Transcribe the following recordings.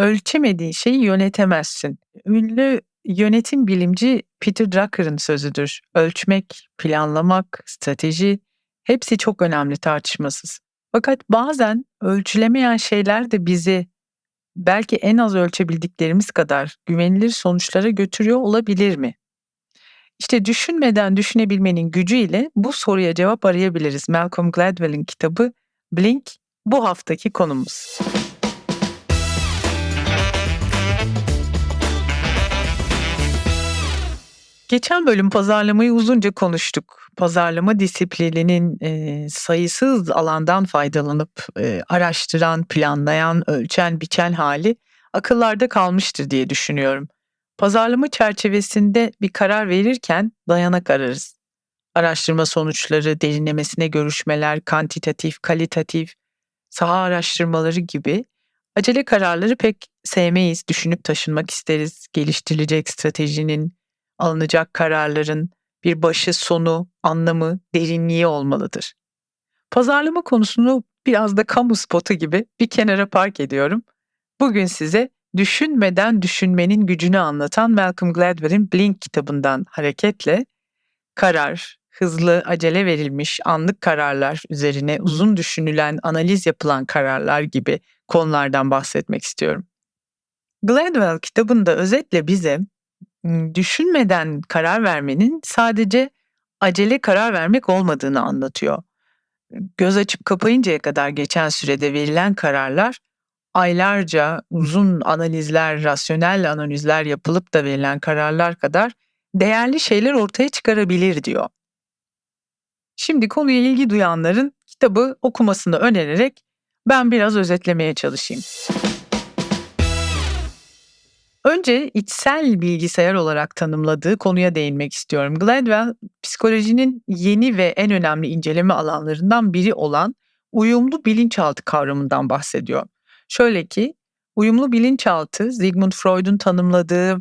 Ölçemediğin şeyi yönetemezsin. Ünlü yönetim bilimci Peter Drucker'ın sözüdür. Ölçmek, planlamak, strateji hepsi çok önemli tartışmasız. Fakat bazen ölçülemeyen şeyler de bizi belki en az ölçebildiklerimiz kadar güvenilir sonuçlara götürüyor olabilir mi? İşte düşünmeden düşünebilmenin gücüyle bu soruya cevap arayabiliriz. Malcolm Gladwell'in kitabı Blink bu haftaki konumuz. Geçen bölüm pazarlamayı uzunca konuştuk. Pazarlama disiplininin e, sayısız alandan faydalanıp e, araştıran, planlayan, ölçen, biçen hali akıllarda kalmıştır diye düşünüyorum. Pazarlama çerçevesinde bir karar verirken dayanak ararız. Araştırma sonuçları, derinlemesine görüşmeler, kantitatif, kalitatif, saha araştırmaları gibi acele kararları pek sevmeyiz, düşünüp taşınmak isteriz. Geliştirilecek stratejinin, alınacak kararların bir başı, sonu, anlamı, derinliği olmalıdır. Pazarlama konusunu biraz da kamu spotu gibi bir kenara park ediyorum. Bugün size düşünmeden düşünmenin gücünü anlatan Malcolm Gladwell'in Blink kitabından hareketle karar, hızlı, acele verilmiş anlık kararlar üzerine uzun düşünülen, analiz yapılan kararlar gibi konulardan bahsetmek istiyorum. Gladwell kitabında özetle bize düşünmeden karar vermenin sadece acele karar vermek olmadığını anlatıyor. Göz açıp kapayıncaya kadar geçen sürede verilen kararlar aylarca uzun analizler, rasyonel analizler yapılıp da verilen kararlar kadar değerli şeyler ortaya çıkarabilir diyor. Şimdi konuya ilgi duyanların kitabı okumasını önererek ben biraz özetlemeye çalışayım. Önce içsel bilgisayar olarak tanımladığı konuya değinmek istiyorum. Gladwell, psikolojinin yeni ve en önemli inceleme alanlarından biri olan uyumlu bilinçaltı kavramından bahsediyor. Şöyle ki, uyumlu bilinçaltı Sigmund Freud'un tanımladığı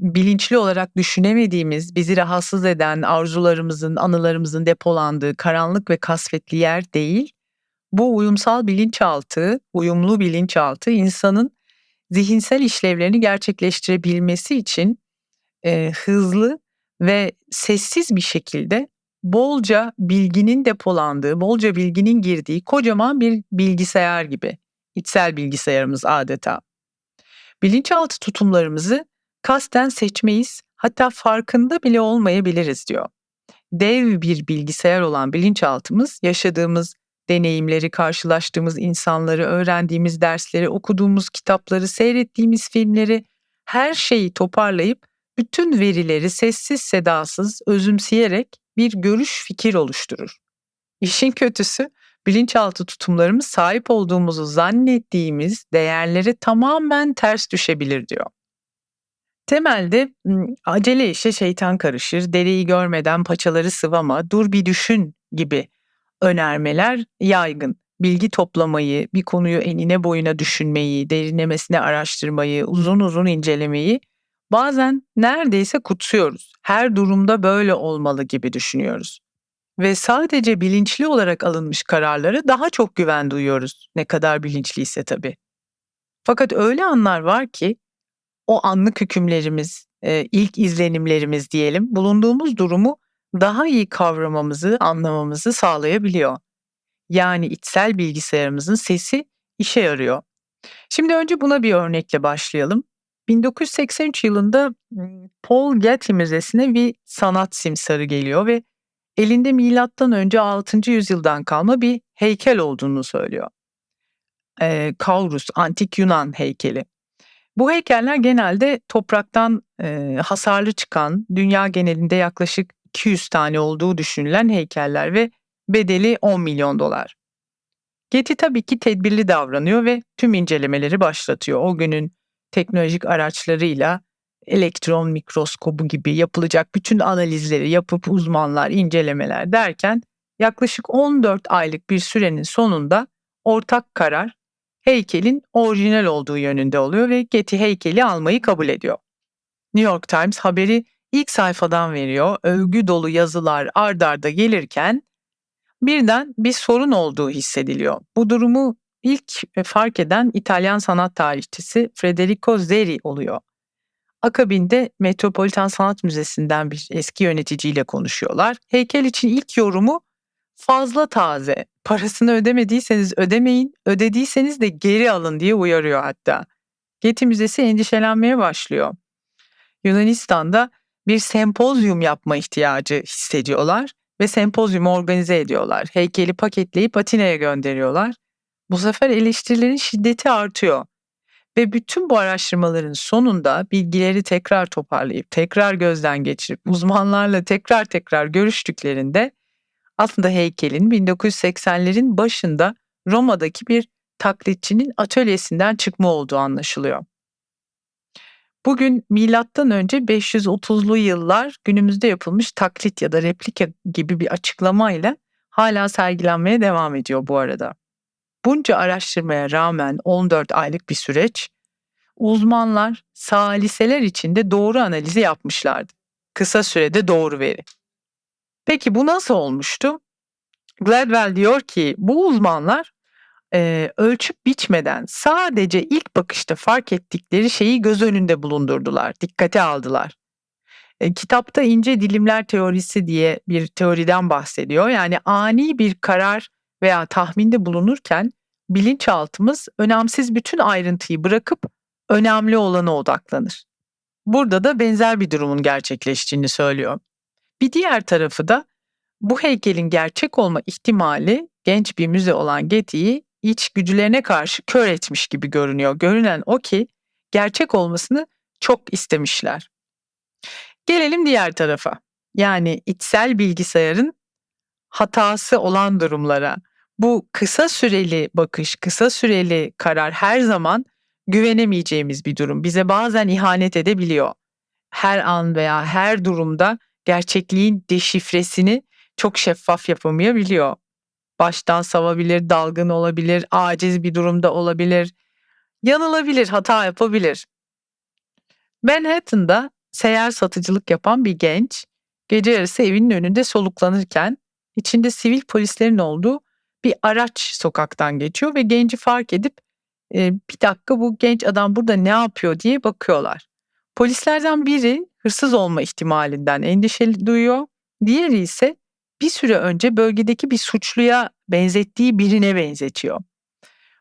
bilinçli olarak düşünemediğimiz, bizi rahatsız eden arzularımızın, anılarımızın depolandığı karanlık ve kasvetli yer değil. Bu uyumsal bilinçaltı, uyumlu bilinçaltı insanın zihinsel işlevlerini gerçekleştirebilmesi için e, hızlı ve sessiz bir şekilde bolca bilginin depolandığı, bolca bilginin girdiği kocaman bir bilgisayar gibi. içsel bilgisayarımız adeta. Bilinçaltı tutumlarımızı kasten seçmeyiz, hatta farkında bile olmayabiliriz diyor. Dev bir bilgisayar olan bilinçaltımız yaşadığımız deneyimleri, karşılaştığımız insanları, öğrendiğimiz dersleri, okuduğumuz kitapları, seyrettiğimiz filmleri, her şeyi toparlayıp bütün verileri sessiz sedasız özümseyerek bir görüş fikir oluşturur. İşin kötüsü bilinçaltı tutumlarımız sahip olduğumuzu zannettiğimiz değerlere tamamen ters düşebilir diyor. Temelde acele işe şeytan karışır, dereyi görmeden paçaları sıvama, dur bir düşün gibi önermeler yaygın. Bilgi toplamayı, bir konuyu enine boyuna düşünmeyi, derinlemesine araştırmayı, uzun uzun incelemeyi bazen neredeyse kutsuyoruz. Her durumda böyle olmalı gibi düşünüyoruz. Ve sadece bilinçli olarak alınmış kararlara daha çok güven duyuyoruz. Ne kadar bilinçliyse tabii. Fakat öyle anlar var ki o anlık hükümlerimiz, ilk izlenimlerimiz diyelim, bulunduğumuz durumu daha iyi kavramamızı, anlamamızı sağlayabiliyor. Yani içsel bilgisayarımızın sesi işe yarıyor. Şimdi önce buna bir örnekle başlayalım. 1983 yılında Paul Getty Müzesi'ne bir sanat simsarı geliyor ve elinde milattan önce 6. yüzyıldan kalma bir heykel olduğunu söylüyor. Ee, Kaurus, antik Yunan heykeli. Bu heykeller genelde topraktan e, hasarlı çıkan, dünya genelinde yaklaşık 200 tane olduğu düşünülen heykeller ve bedeli 10 milyon dolar. Getty tabii ki tedbirli davranıyor ve tüm incelemeleri başlatıyor. O günün teknolojik araçlarıyla elektron mikroskobu gibi yapılacak bütün analizleri yapıp uzmanlar, incelemeler derken yaklaşık 14 aylık bir sürenin sonunda ortak karar heykelin orijinal olduğu yönünde oluyor ve Getty heykeli almayı kabul ediyor. New York Times haberi ilk sayfadan veriyor. Övgü dolu yazılar ard arda gelirken birden bir sorun olduğu hissediliyor. Bu durumu ilk e, fark eden İtalyan sanat tarihçisi Federico Zeri oluyor. Akabinde Metropolitan Sanat Müzesi'nden bir eski yöneticiyle konuşuyorlar. Heykel için ilk yorumu fazla taze. Parasını ödemediyseniz ödemeyin, ödediyseniz de geri alın diye uyarıyor hatta. Getty Müzesi endişelenmeye başlıyor. Yunanistan'da bir sempozyum yapma ihtiyacı hissediyorlar ve sempozyumu organize ediyorlar. Heykeli paketleyip Atina'ya gönderiyorlar. Bu sefer eleştirilerin şiddeti artıyor. Ve bütün bu araştırmaların sonunda bilgileri tekrar toparlayıp, tekrar gözden geçirip, uzmanlarla tekrar tekrar görüştüklerinde aslında heykelin 1980'lerin başında Roma'daki bir taklitçinin atölyesinden çıkma olduğu anlaşılıyor. Bugün milattan önce 530'lu yıllar günümüzde yapılmış taklit ya da replika gibi bir açıklamayla hala sergilenmeye devam ediyor bu arada. Bunca araştırmaya rağmen 14 aylık bir süreç, uzmanlar saliseler içinde doğru analizi yapmışlardı. Kısa sürede doğru veri. Peki bu nasıl olmuştu? Gladwell diyor ki bu uzmanlar e, ölçüp biçmeden sadece ilk bakışta fark ettikleri şeyi göz önünde bulundurdular, dikkate aldılar. E, kitapta ince dilimler teorisi diye bir teoriden bahsediyor. Yani ani bir karar veya tahminde bulunurken bilinçaltımız önemsiz bütün ayrıntıyı bırakıp önemli olana odaklanır. Burada da benzer bir durumun gerçekleştiğini söylüyor. Bir diğer tarafı da bu heykelin gerçek olma ihtimali genç bir müze olan Getty'yi iç güdülerine karşı kör etmiş gibi görünüyor. Görünen o ki gerçek olmasını çok istemişler. Gelelim diğer tarafa. Yani içsel bilgisayarın hatası olan durumlara. Bu kısa süreli bakış, kısa süreli karar her zaman güvenemeyeceğimiz bir durum. Bize bazen ihanet edebiliyor. Her an veya her durumda gerçekliğin deşifresini çok şeffaf yapamayabiliyor. Baştan savabilir, dalgın olabilir, aciz bir durumda olabilir, yanılabilir, hata yapabilir. Manhattan'da seyyar satıcılık yapan bir genç gece yarısı evinin önünde soluklanırken içinde sivil polislerin olduğu bir araç sokaktan geçiyor ve genci fark edip e, bir dakika bu genç adam burada ne yapıyor diye bakıyorlar. Polislerden biri hırsız olma ihtimalinden endişe duyuyor. Diğeri ise bir süre önce bölgedeki bir suçluya benzettiği birine benzetiyor.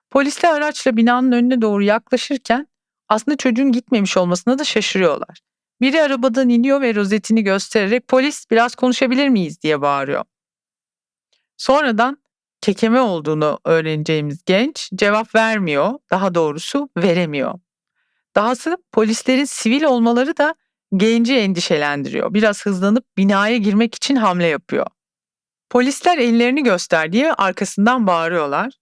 Polisler araçla binanın önüne doğru yaklaşırken aslında çocuğun gitmemiş olmasına da şaşırıyorlar. Biri arabadan iniyor ve rozetini göstererek polis biraz konuşabilir miyiz diye bağırıyor. Sonradan kekeme olduğunu öğreneceğimiz genç cevap vermiyor, daha doğrusu veremiyor. Dahası polislerin sivil olmaları da genci endişelendiriyor. Biraz hızlanıp binaya girmek için hamle yapıyor. Polisler ellerini göster diye arkasından bağırıyorlar.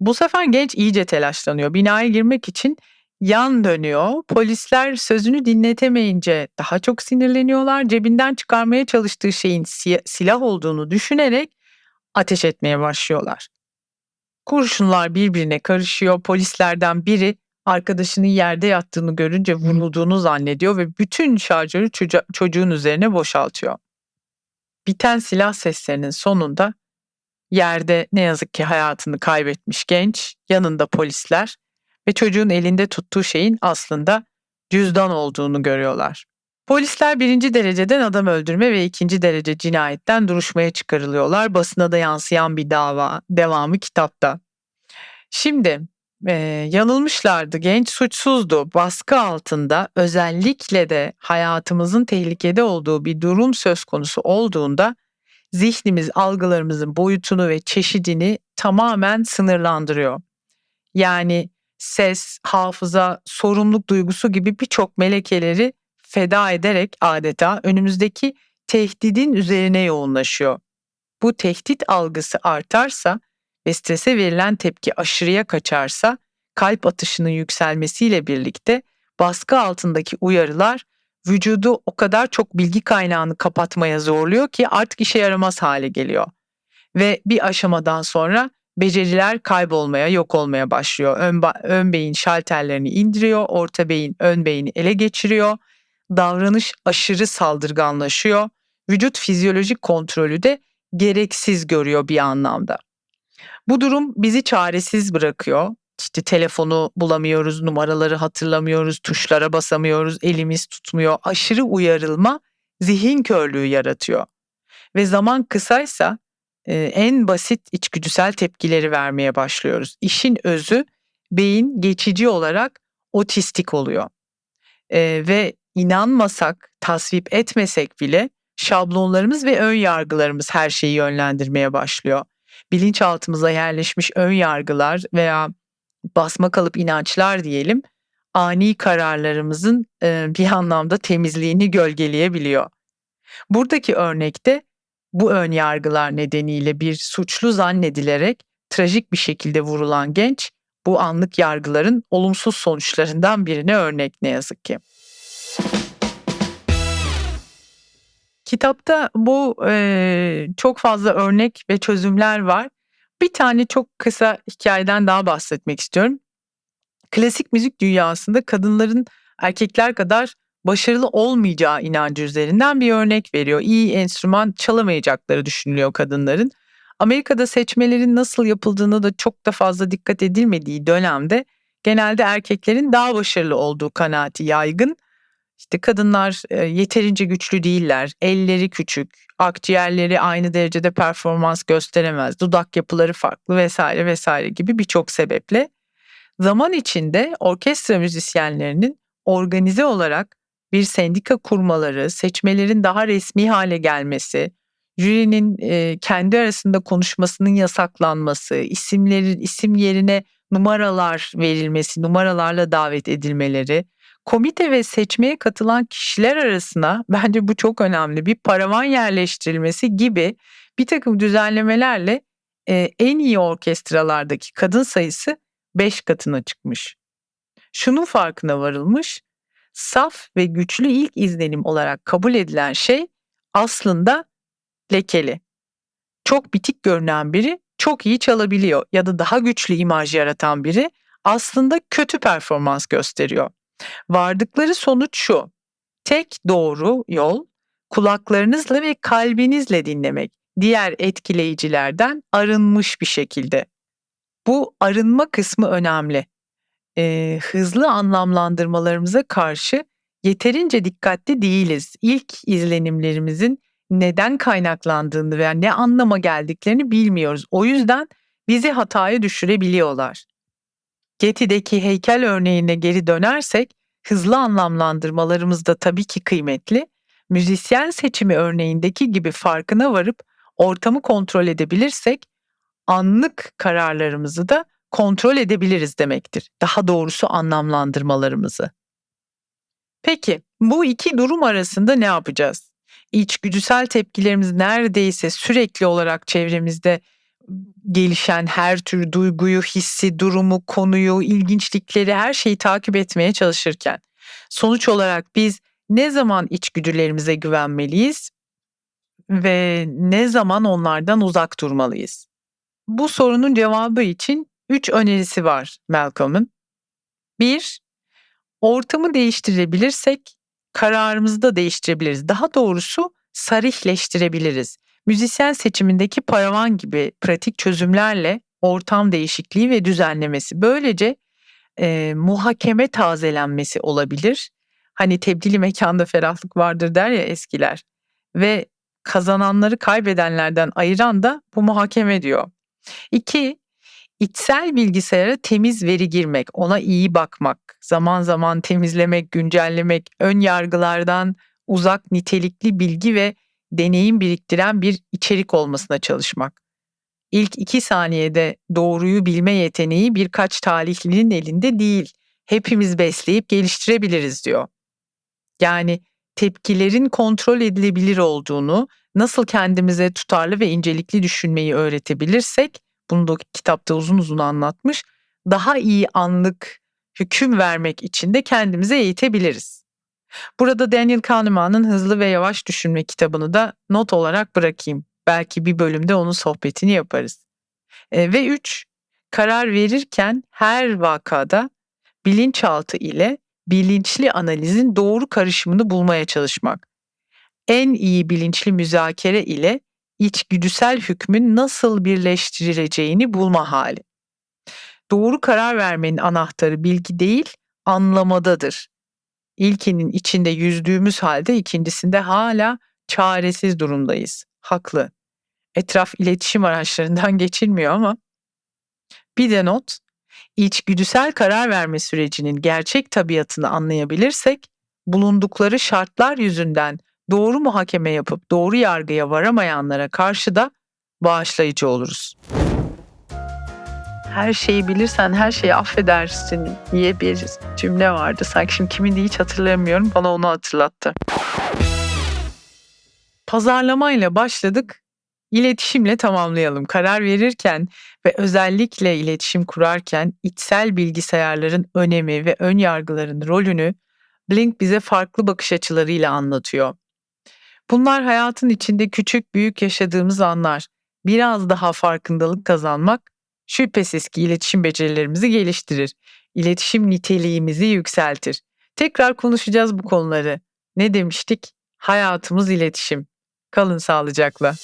Bu sefer genç iyice telaşlanıyor. Binaya girmek için yan dönüyor. Polisler sözünü dinletemeyince daha çok sinirleniyorlar. Cebinden çıkarmaya çalıştığı şeyin silah olduğunu düşünerek ateş etmeye başlıyorlar. Kurşunlar birbirine karışıyor. Polislerden biri arkadaşının yerde yattığını görünce vurulduğunu zannediyor ve bütün şarjörü çocuğun üzerine boşaltıyor. Biten silah seslerinin sonunda yerde ne yazık ki hayatını kaybetmiş genç, yanında polisler ve çocuğun elinde tuttuğu şeyin aslında cüzdan olduğunu görüyorlar. Polisler birinci dereceden adam öldürme ve ikinci derece cinayetten duruşmaya çıkarılıyorlar. Basına da yansıyan bir dava. Devamı kitapta. Şimdi e, yanılmışlardı. Genç suçsuzdu. Baskı altında özellikle de hayatımızın tehlikede olduğu bir durum söz konusu olduğunda zihnimiz algılarımızın boyutunu ve çeşidini tamamen sınırlandırıyor. Yani ses, hafıza, sorumluluk duygusu gibi birçok melekeleri feda ederek adeta önümüzdeki tehdidin üzerine yoğunlaşıyor. Bu tehdit algısı artarsa ve strese verilen tepki aşırıya kaçarsa kalp atışının yükselmesiyle birlikte baskı altındaki uyarılar vücudu o kadar çok bilgi kaynağını kapatmaya zorluyor ki artık işe yaramaz hale geliyor. Ve bir aşamadan sonra beceriler kaybolmaya, yok olmaya başlıyor. Ön, ön beyin şalterlerini indiriyor, orta beyin ön beyni ele geçiriyor. Davranış aşırı saldırganlaşıyor. Vücut fizyolojik kontrolü de gereksiz görüyor bir anlamda. Bu durum bizi çaresiz bırakıyor. İşte telefonu bulamıyoruz, numaraları hatırlamıyoruz, tuşlara basamıyoruz, elimiz tutmuyor. Aşırı uyarılma zihin körlüğü yaratıyor. Ve zaman kısaysa e, en basit içgüdüsel tepkileri vermeye başlıyoruz. İşin özü beyin geçici olarak otistik oluyor. E, ve inanmasak, tasvip etmesek bile şablonlarımız ve ön yargılarımız her şeyi yönlendirmeye başlıyor. Bilinçaltımıza yerleşmiş ön yargılar veya basma kalıp inançlar diyelim ani kararlarımızın e, bir anlamda temizliğini gölgeleyebiliyor. Buradaki örnekte bu ön yargılar nedeniyle bir suçlu zannedilerek trajik bir şekilde vurulan genç bu anlık yargıların olumsuz sonuçlarından birine örnek ne yazık ki. Kitapta bu e, çok fazla örnek ve çözümler var. Bir tane çok kısa hikayeden daha bahsetmek istiyorum. Klasik müzik dünyasında kadınların erkekler kadar başarılı olmayacağı inancı üzerinden bir örnek veriyor. İyi enstrüman çalamayacakları düşünülüyor kadınların. Amerika'da seçmelerin nasıl yapıldığını da çok da fazla dikkat edilmediği dönemde genelde erkeklerin daha başarılı olduğu kanaati yaygın. İşte kadınlar e, yeterince güçlü değiller, elleri küçük, akciğerleri aynı derecede performans gösteremez, dudak yapıları farklı vesaire vesaire gibi birçok sebeple zaman içinde orkestra müzisyenlerinin organize olarak bir sendika kurmaları, seçmelerin daha resmi hale gelmesi, jürinin e, kendi arasında konuşmasının yasaklanması, isimlerin isim yerine numaralar verilmesi, numaralarla davet edilmeleri, komite ve seçmeye katılan kişiler arasına bence bu çok önemli bir paravan yerleştirilmesi gibi bir takım düzenlemelerle e, en iyi orkestralardaki kadın sayısı 5 katına çıkmış. Şunun farkına varılmış, saf ve güçlü ilk izlenim olarak kabul edilen şey aslında lekeli. Çok bitik görünen biri çok iyi çalabiliyor ya da daha güçlü imaj yaratan biri aslında kötü performans gösteriyor. Vardıkları sonuç şu. Tek doğru yol kulaklarınızla ve kalbinizle dinlemek. Diğer etkileyicilerden arınmış bir şekilde. Bu arınma kısmı önemli. Ee, hızlı anlamlandırmalarımıza karşı yeterince dikkatli değiliz. İlk izlenimlerimizin neden kaynaklandığını veya ne anlama geldiklerini bilmiyoruz. O yüzden bizi hataya düşürebiliyorlar. Getty'deki heykel örneğine geri dönersek hızlı anlamlandırmalarımız da tabii ki kıymetli. Müzisyen seçimi örneğindeki gibi farkına varıp ortamı kontrol edebilirsek anlık kararlarımızı da kontrol edebiliriz demektir. Daha doğrusu anlamlandırmalarımızı. Peki bu iki durum arasında ne yapacağız? İçgüdüsel tepkilerimiz neredeyse sürekli olarak çevremizde gelişen her tür duyguyu, hissi, durumu, konuyu, ilginçlikleri her şeyi takip etmeye çalışırken sonuç olarak biz ne zaman içgüdülerimize güvenmeliyiz ve ne zaman onlardan uzak durmalıyız? Bu sorunun cevabı için üç önerisi var Malcolm'ın. Bir, ortamı değiştirebilirsek kararımızı da değiştirebiliriz. Daha doğrusu sarihleştirebiliriz. Müzisyen seçimindeki paravan gibi pratik çözümlerle ortam değişikliği ve düzenlemesi. Böylece e, muhakeme tazelenmesi olabilir. Hani tebdili mekanda ferahlık vardır der ya eskiler. Ve kazananları kaybedenlerden ayıran da bu muhakeme diyor. İki, içsel bilgisayara temiz veri girmek, ona iyi bakmak, zaman zaman temizlemek, güncellemek, ön yargılardan uzak nitelikli bilgi ve deneyim biriktiren bir içerik olmasına çalışmak. İlk iki saniyede doğruyu bilme yeteneği birkaç talihlinin elinde değil. Hepimiz besleyip geliştirebiliriz diyor. Yani tepkilerin kontrol edilebilir olduğunu, nasıl kendimize tutarlı ve incelikli düşünmeyi öğretebilirsek, bunu da kitapta uzun uzun anlatmış, daha iyi anlık hüküm vermek için de kendimize eğitebiliriz. Burada Daniel Kahneman'ın Hızlı ve Yavaş Düşünme kitabını da not olarak bırakayım. Belki bir bölümde onun sohbetini yaparız. E, ve üç, karar verirken her vakada bilinçaltı ile bilinçli analizin doğru karışımını bulmaya çalışmak. En iyi bilinçli müzakere ile içgüdüsel hükmün nasıl birleştirileceğini bulma hali. Doğru karar vermenin anahtarı bilgi değil, anlamadadır. İlkinin içinde yüzdüğümüz halde ikincisinde hala çaresiz durumdayız. Haklı. Etraf iletişim araçlarından geçilmiyor ama. Bir de not, içgüdüsel karar verme sürecinin gerçek tabiatını anlayabilirsek, bulundukları şartlar yüzünden doğru muhakeme yapıp doğru yargıya varamayanlara karşı da bağışlayıcı oluruz. Her şeyi bilirsen her şeyi affedersin diye bir cümle vardı. Sanki şimdi kimindi hiç hatırlamıyorum. Bana onu hatırlattı. Pazarlamayla başladık. İletişimle tamamlayalım. Karar verirken ve özellikle iletişim kurarken içsel bilgisayarların önemi ve ön yargıların rolünü Blink bize farklı bakış açılarıyla anlatıyor. Bunlar hayatın içinde küçük büyük yaşadığımız anlar. Biraz daha farkındalık kazanmak şüphesiz ki iletişim becerilerimizi geliştirir. İletişim niteliğimizi yükseltir. Tekrar konuşacağız bu konuları. Ne demiştik? Hayatımız iletişim. Kalın sağlıcakla.